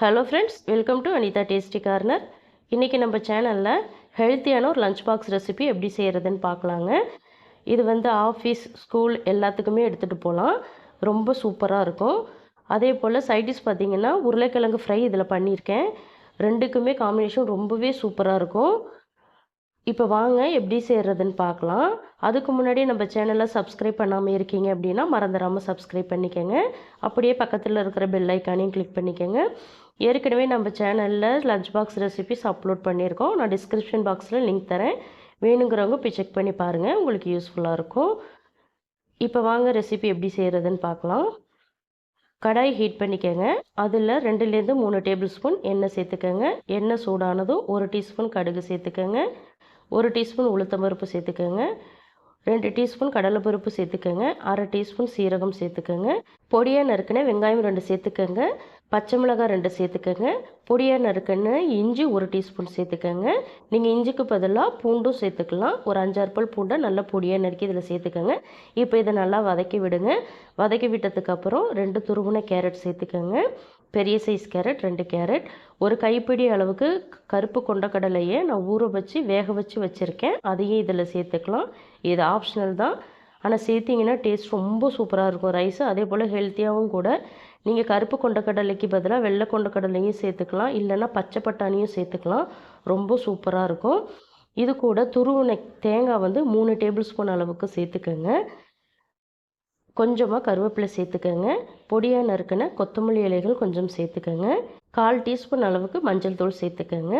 Hello friends welcome to Anitha tasty corner இன்றைக்கி நம்ம சேனலில் ஹெல்த்தியான ஒரு லஞ்ச் பாக்ஸ் ரெசிபி எப்படி செய்கிறதுன்னு பார்க்கலாங்க. இது வந்து ஆஃபீஸ் ஸ்கூல் எல்லாத்துக்குமே எடுத்துகிட்டு போகலாம் ரொம்ப சூப்பராக இருக்கும். அதே போல் சைடிஷ் பார்த்திங்கன்னா உருளைக்கிழங்கு ஃப்ரை இதில் பண்ணியிருக்கேன். ரெண்டுக்குமே காம்பினேஷன் ரொம்பவே சூப்பராக இருக்கும். இப்போ வாங்க எப்படி செய்கிறதுன்னு பார்க்கலாம். அதுக்கு முன்னாடி நம்ம சேனலை சப்ஸ்கிரைப் பண்ணாமல் இருக்கீங்க அப்படின்னா மறந்துடாமல் சப்ஸ்கிரைப் பண்ணிக்கோங்க. அப்படியே பக்கத்தில் இருக்கிற பெல் ஐக்கானையும் கிளிக் பண்ணிக்கோங்க. ஏற்கனவே நம்ம சேனலில் லஞ்ச் பாக்ஸ் ரெசிபிஸ் அப்லோட் பண்ணியிருக்கோம். நான் டிஸ்கிரிப்ஷன் பாக்ஸில் லிங்க் தரேன். வேணுங்கிறவங்க போய் செக் பண்ணி பாருங்கள் உங்களுக்கு யூஸ்ஃபுல்லாக இருக்கும். இப்போ வாங்க ரெசிபி எப்படி செய்கிறதுன்னு பார்க்கலாம். கடாய் ஹீட் பண்ணிக்கோங்க. அதில் ரெண்டுலேருந்து மூணு டேபிள் ஸ்பூன் எண்ணெய் சேர்த்துக்கோங்க. எண்ணெய் சூடானதும் ஒரு டீஸ்பூன் கடுகு சேர்த்துக்கோங்க. ஒரு டீஸ்பூன் உளுத்தம்பருப்பு சேர்த்துக்கோங்க. ரெண்டு டீஸ்பூன் கடலைப்பருப்பு சேர்த்துக்கோங்க. அரை டீஸ்பூன் சீரகம் சேர்த்துக்கோங்க. பொடியாக நறுக்கின வெங்காயம் ரெண்டு சேர்த்துக்கோங்க. பச்சை மிளகாய் ரெண்டு சேர்த்துக்கோங்க. பொடியாக நறுக்கின இஞ்சி ஒரு டீஸ்பூன் சேர்த்துக்கோங்க. நீங்கள் இஞ்சிக்கு பதிலாக பூண்டும் சேர்த்துக்கலாம். ஒரு அஞ்சாறு பல் பூண்டை நல்லா பொடியாக நறுக்கி இதில் சேர்த்துக்கோங்க. இப்போ இதை நல்லா வதக்கி விடுங்க. வதக்கி விட்டதுக்கப்புறம் ரெண்டு துருவுன கேரட் சேர்த்துக்கோங்க. பெரிய சைஸ் கேரட் ரெண்டு கேரட் ஒரு கைப்பிடி அளவுக்கு கருப்பு கொண்டக்கடலையை நான் ஊற வச்சு வேக வச்சு வச்சுருக்கேன். அதையும் இதில் சேர்த்துக்கலாம். இது ஆப்ஷனல் தான். ஆனால் சேர்த்திங்கன்னா டேஸ்ட் ரொம்ப சூப்பராக இருக்கும். ரைஸ் அதே போல் ஹெல்த்தியாகவும் கூட. நீங்கள் கருப்பு கொண்டக்கடலைக்கு பதிலாக வெள்ளை கொண்டக்கடலையும் சேர்த்துக்கலாம். இல்லைன்னா பச்சை பட்டாணியும் சேர்த்துக்கலாம். ரொம்ப சூப்பராக இருக்கும். இது கூட துருவின தேங்காய் வந்து மூணு டேபிள் ஸ்பூன் அளவுக்கு சேர்த்துக்கோங்க. கொஞ்சமாக கருவேப்பிலை சேர்த்துக்கோங்க. பொடியாக நறுக்கின கொத்தமல்லி இலைகள் கொஞ்சம் சேர்த்துக்கோங்க. கால் டீஸ்பூன் அளவுக்கு மஞ்சள் தூள் சேர்த்துக்கோங்க.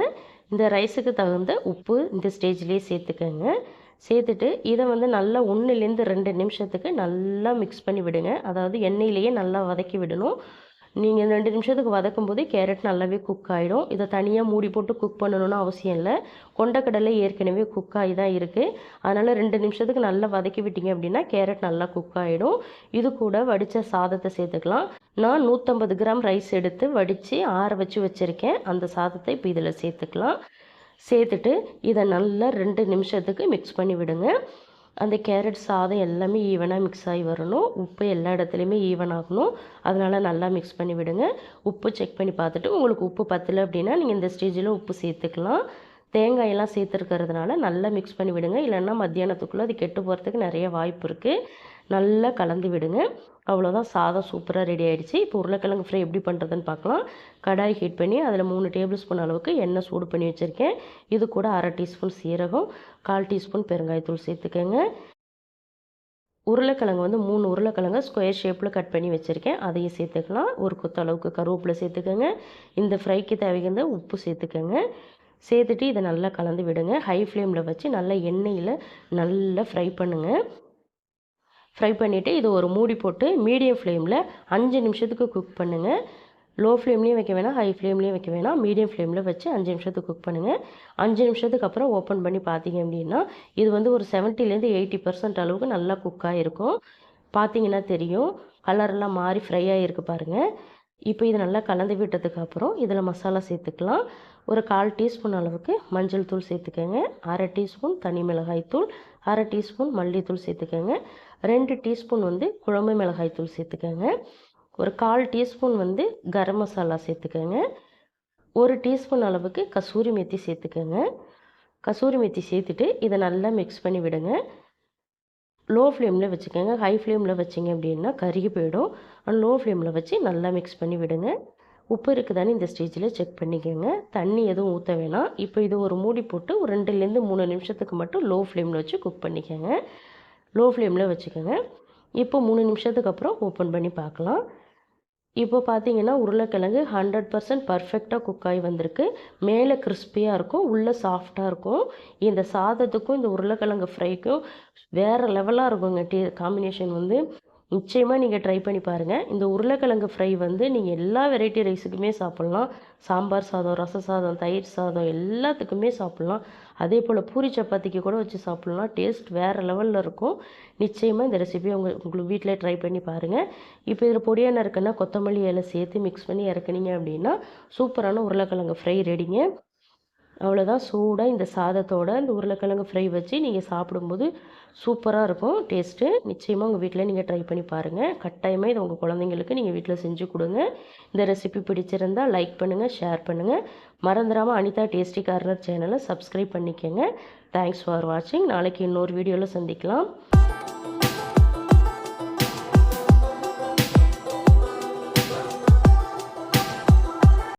இந்த ரைஸுக்கு தகுந்த உப்பு இந்த ஸ்டேஜ்லேயே சேர்த்துக்கோங்க. சேர்த்துட்டு இதை வந்து நல்லா ஒன்றுலேருந்து ரெண்டு நிமிஷத்துக்கு நல்லா மிக்ஸ் பண்ணி விடுங்க. அதாவது எண்ணெயிலேயே நல்லா வதக்கி விடணும். நீங்கள் ரெண்டு நிமிஷத்துக்கு வதக்கும் போது கேரட் நல்லாவே குக் ஆகிடும் இதை தனியாக மூடி போட்டு குக் பண்ணணும்னு அவசியம் இல்லை. கொண்டக்கடலை ஏற்கனவே குக் ஆகி தான் இருக்குது அதனால் ரெண்டு நிமிஷத்துக்கு நல்லா வதக்கி விட்டீங்க அப்படின்னா கேரட் நல்லா குக் ஆகிடும் இது கூட வடித்த சாதத்தை சேர்த்துக்கலாம். நான் நூற்றம்பது கிராம் ரைஸ் எடுத்து வடித்து ஆற வச்சு வச்சுருக்கேன். அந்த சாதத்தை இப்போ இதில் சேர்த்துக்கலாம். சேர்த்துட்டு இதை நல்லா ரெண்டு நிமிஷத்துக்கு மிக்ஸ் பண்ணி விடுங்க. அந்த கேரட் சாதம் எல்லாமே ஈவனாக மிக்ஸ் ஆகி வரணும். உப்பு எல்லா இடத்துலையுமே ஈவன் ஆகணும். அதனால் நல்லா மிக்ஸ் பண்ணி விடுங்க. உப்பு செக் பண்ணி பார்த்துட்டு உங்களுக்கு உப்பு பத்தலை அப்படின்னா நீங்கள் இந்த ஸ்டேஜில் உப்பு சேர்த்துக்கலாம். தேங்காயெல்லாம் சேர்த்துருக்கிறதுனால நல்லா மிக்ஸ் பண்ணி விடுங்க. இல்லைன்னா மத்தியானத்துக்குள்ளே அது கெட்டு போகிறதுக்கு நிறைய வாய்ப்பு இருக்குது நல்லா கலந்து விடுங்க. அவ்வளோதான் சாதம் சூப்பராக ரெடி ஆகிடுச்சு இப்போ உருளைக்கிழங்கு ஃப்ரை எப்படி பண்ணுறதுன்னு பார்க்கலாம். கடாய் ஹீட் பண்ணி அதில் மூணு டேபிள் ஸ்பூன் அளவுக்கு எண்ணெய் சூடு பண்ணி வச்சுருக்கேன். இது கூட அரை டீஸ்பூன் சீரகம் கால் டீஸ்பூன் பெருங்காயத்தூள் சேர்த்துக்கோங்க. உருளைக்கிழங்கு வந்து மூணு உருளைக்கிழங்கு ஸ்கொயர் ஷேப்பில் கட் பண்ணி வச்சுருக்கேன். அதையும் சேர்த்துக்கலாம். ஒரு கொத்த அளவுக்கு கருவேப்பிலை சேர்த்துக்கோங்க. இந்த ஃப்ரைக்கு தேவையான உப்பு சேர்த்துக்கோங்க. சேர்த்துட்டு இதை நல்லா கலந்து விடுங்க. ஹை ஃப்ளேமில் வச்சு நல்லா எண்ணெயில் நல்லா ஃப்ரை பண்ணுங்கள் ஃப்ரை பண்ணிவிட்டு இது ஒரு மூடி போட்டு மீடியம் ஃப்ளேமில் அஞ்சு நிமிஷத்துக்கு குக் பண்ணுங்கள் லோ ஃப்ளேம்லேயும் வைக்க வேணாம் ஹை ஃப்ளேம்லேயும் வைக்க வேணாம். மீடியம் ஃப்ளேமில் வச்சு அஞ்சு நிமிஷத்துக்கு குக் பண்ணுங்கள் அஞ்சு நிமிஷத்துக்கு அப்புறம் ஓப்பன் பண்ணி பார்த்தீங்க அப்படின்னா இது வந்து ஒரு செவன்ட்டிலேருந்து எயிட்டி பர்சன்ட் அளவுக்கு நல்லா குக்காக இருக்கும் பார்த்தீங்கன்னா தெரியும் கலரெல்லாம் மாறி ஃப்ரை ஆகிருக்கு பாருங்கள் இப்போ இது நல்லா கலந்து விட்டதுக்கு அப்புறம் இதில் மசாலா சேர்த்துக்கலாம். ஒரு கால் டீஸ்பூன் அளவுக்கு மஞ்சள் தூள் சேர்த்துக்கோங்க. அரை டீஸ்பூன் தனி மிளகாய் தூள் அரை டீஸ்பூன் மல்லித்தூள் சேர்த்துக்கோங்க. ரெண்டு டீஸ்பூன் வந்து குழம்பு மிளகாய் தூள் சேர்த்துக்கோங்க. ஒரு கால் டீஸ்பூன் வந்து கரம் மசாலா சேர்த்துக்கோங்க. ஒரு டீஸ்பூன் அளவுக்கு கசூரி மெத்தி சேர்த்துக்கோங்க. கசூரி மெத்தி சேர்த்துட்டு இதை நல்லா மிக்ஸ் பண்ணி விடுங்க. லோ ஃப்ளேமில் வச்சுக்கோங்க. ஹை ஃப்ளேமில் வச்சிங்க அப்படின்னா கருகி போயிடும். லோ ஃப்ளேமில் வச்சு நல்லா மிக்ஸ் பண்ணி விடுங்க. உப்பு இருக்குதான்னு இந்த ஸ்டேஜில் செக் பண்ணிக்கோங்க. தண்ணி எதுவும் ஊற்ற வேணாம். இப்போ இது ஒரு மூடி போட்டு ஒரு ரெண்டுலேருந்து மூணு நிமிஷத்துக்கு மட்டும் லோ ஃப்ளேமில் வச்சு குக் பண்ணிக்கோங்க. லோ ஃப்ளேமில் வச்சுக்கோங்க. இப்போ மூணு நிமிஷத்துக்கு அப்புறம் ஓப்பன் பண்ணி பார்க்கலாம். இப்போ பார்த்தீங்கன்னா உருளைக்கிழங்கு ஹண்ட்ரட் பர்சன்ட் பர்ஃபெக்டாக குக் ஆகி வந்திருக்கு. மேலே கிறிஸ்பியாக இருக்கும் உள்ளே சாஃப்டாக இருக்கும். இந்த சாதத்துக்கும் இந்த உருளைக்கிழங்கு ஃப்ரைக்கும் வேறு லெவலாக இருக்குங்க. டே காம்பினேஷன் வந்து நிச்சயமாக நீங்கள் ட்ரை பண்ணி பாருங்கள் இந்த உருளைக்கிழங்கு ஃப்ரை வந்து நீங்கள் எல்லா வெரைட்டி ரைஸுக்குமே சாப்பிட்லாம். சாம்பார் சாதம் ரச சாதம் தயிர் சாதம் எல்லாத்துக்குமே சாப்பிட்லாம். அதே போல் பூரி சப்பாத்திக்கு கூட வச்சு சாப்பிட்லாம். டேஸ்ட் வேறு லெவலில் இருக்கும். நிச்சயமாக இந்த ரெசிபி உங்கள் உங்களுக்கு வீட்டிலே ட்ரை பண்ணி பாருங்கள் இப்போ இதில் பொடியான இருக்குன்னா கொத்தமல்லி இலை சேர்த்து மிக்ஸ் பண்ணி இறக்குனீங்க அப்படின்னா சூப்பரான உருளைக்கிழங்கு ஃப்ரை ரெடிங்க அவ்வளோதான் சூடாக இந்த சாதத்தோட இந்த உருளைக்கிழங்கு ஃப்ரை வச்சு நீங்கள் சாப்பிடும்போது சூப்பராக இருக்கும். டேஸ்ட்டு நிச்சயமாக உங்கள் வீட்டில் நீங்கள் ட்ரை பண்ணி பாருங்கள் கட்டாயமாக இது உங்கள் குழந்தைங்களுக்கு நீங்கள் வீட்டில் செஞ்சு கொடுங்க. இந்த ரெசிபி பிடிச்சிருந்தால் லைக் பண்ணுங்கள் ஷேர் பண்ணுங்கள் மறந்துடாமல் அனிதா டேஸ்டி கார்னர் சேனலை சப்ஸ்கிரைப் பண்ணிக்கோங்க. தேங்க்ஸ் ஃபார் வாட்சிங் நாளைக்கு இன்னொரு வீடியோவில் சந்திக்கலாம்.